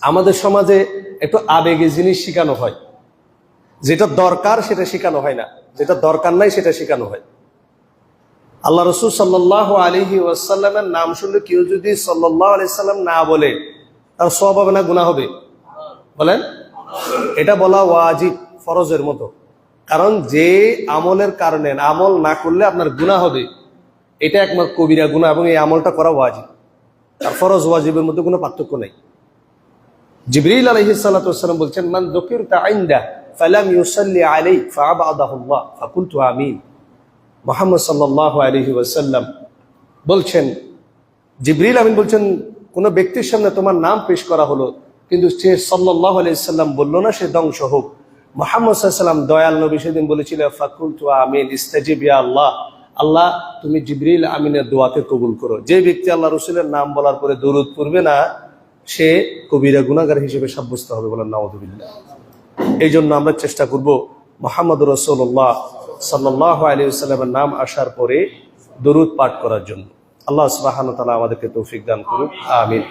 আমাদের সমাজে একটু আবেগে জিনিস শেখানো হয়। যেটা দরকার সেটা শেখানো হয় না। যেটা দরকার নাই সেটা শেখানো হয়। আল্লাহ রসুল সাল্লাহ আলহি ওয়াসাল্লামের নাম শুনলে কেউ যদি সাল্লাহ আলি সাল্লাম না বলে, তার সব হবে না গুণা হবে। বলেন? এটা বলা ওয়াজিব, ফরজের মতো। কারণ যে আমলের কারণে আমল না করলে আপনার গুণা হবে। এটা একমাত্র কবিরা গুণা এবং এই আমলটা করা ওয়াজিব। আর ফরজ ওয়াজিবের মধ্যে কোনো পার্থক্য নেই। জিবরিল আলহি সাল্লাম বলছেন, মান দকির ইউসাল্লি বলছেন, জিবরিল আমিন বলছেন, কোন ব্যক্তির সামনে তোমার নাম পেশ করা হলো, কিন্তু সে সাল্লাহ আলাইসাল্লাম বলল না সে ধ্বংস হোক। মোহাম্মদ দয়াল নবী সেদিন বলেছিল ফাকুল তু আমিন আল্লাহ। আল্লাহ, তুমি জিবরিল আমিনের দোয়াকে কবুল করো। যে ব্যক্তি আল্লাহ রসুলের নাম বলার পরে দরুদ পড়বে না সে কবিরা গুণাগার হিসেবে সাব্যস্ত হবে বলেন নাওদুবিল্লাহ এই জন্য আমরা চেষ্টা করব মোহাম্মদ রসোল্লাহ সাল্লাহ আলী সাল্লামের নাম আসার পরে দরুদ পাঠ করার জন্য। আল্লাহ সুবাহান তালা আমাদেরকে তৌফিক দান করুক। আমিন।